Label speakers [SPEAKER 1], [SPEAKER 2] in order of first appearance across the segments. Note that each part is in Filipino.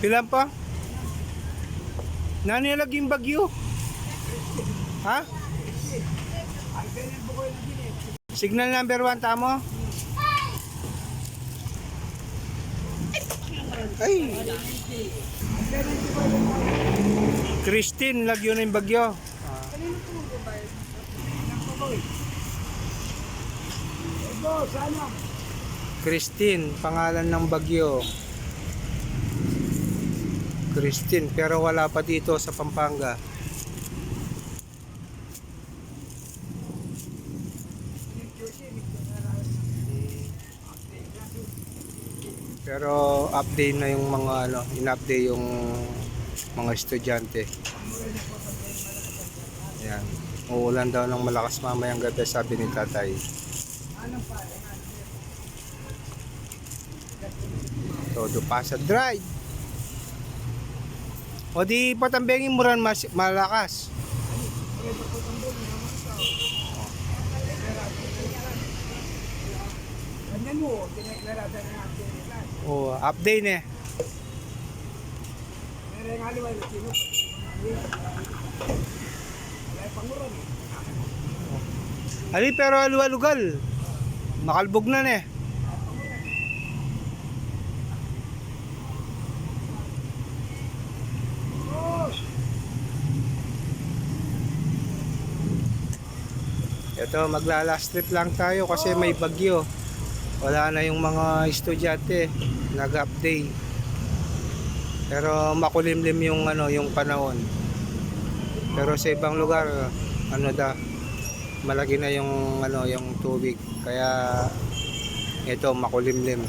[SPEAKER 1] Pilan pa? Nani laging bagyo? Ha? Signal number 1 tamo? Ay. Christine, lagyo na yung bagyo. Christine, pangalan ng bagyo. Christine, pero wala pa dito sa Pampanga. Pero update na yung mga ano, in-update yung mga estudyante. Yan. Uulan daw ng malakas mamayang gabi sabi ni tatay. Todo pasa dry. O di patambengin mo rin mas, malakas.
[SPEAKER 2] Ganyan mo, dineklarada ng activitas.
[SPEAKER 1] O, update eh. Ali pero alugalugal. Makalbog na eh. Ito, magla-last trip lang tayo kasi may bagyo. Wala na yung mga estudyante nag-update. Pero makulimlim yung ano, yung panahon. Pero sa ibang lugar, ano da, malaki na yung ano, yung tubig. Kaya ito makulimlim.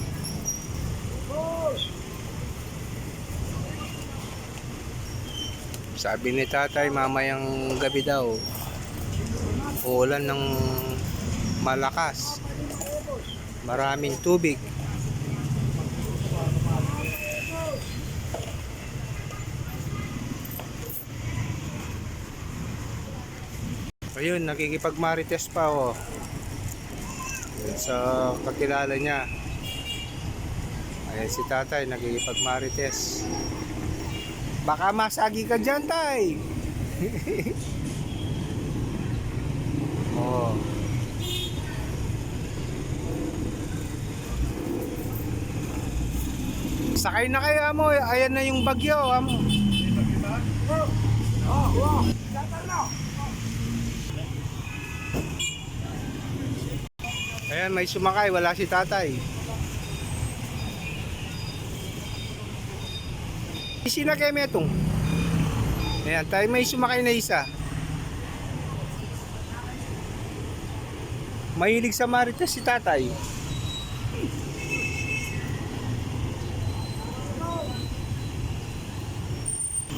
[SPEAKER 1] Sabi ni tatay, mamayang gabi daw, uulan ng malakas. Maraming tubig. Ayun, nakikipagmarites pa oh. Yun, sa kakilala niya. Ayan si tatay, nakikipagmarites. Baka masagi ka dyan, tay. oh. Sakay na kayo, amo. Ayan na yung bagyo, amo.
[SPEAKER 2] Oh, wow. Latar na.
[SPEAKER 1] Ayan, may sumakay. Wala si tatay. Sina kay Metong. Ayan, tayo may sumakay na isa. Mahilig sa Marites si tatay.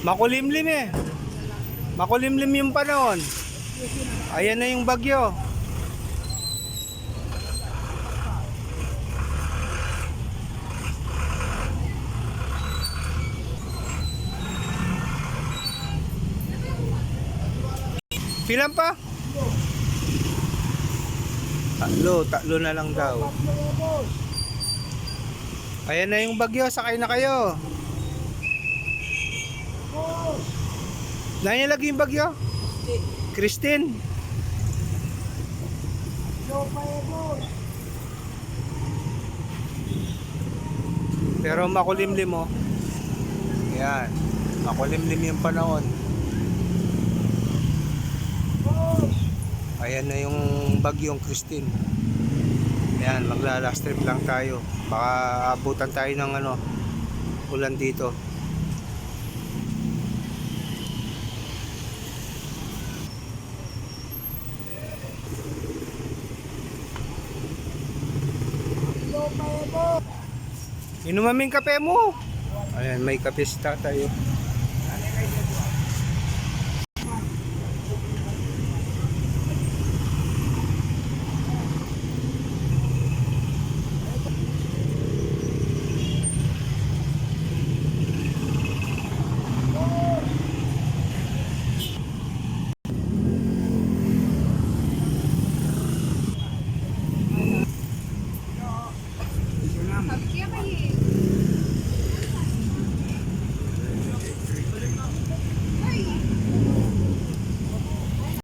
[SPEAKER 1] Makulimlim eh. Makulimlim yung panahon. Ayan na yung bagyo. Pilan pa? Tatlo, tatlo na lang daw. Ayan na yung bagyo, sakay na kayo. Nanya lagi yung bagyo? Christine. Pero makulimlim oh. Yan. Makulimlim yung panahon. Ayan na yung bagyong Christine. Ayan, magla-last trip lang tayo. Baka abutan tayo ng ano, ulan dito. Inumamin kape mo. Ayan, may kape si tatay. oh. А где мои?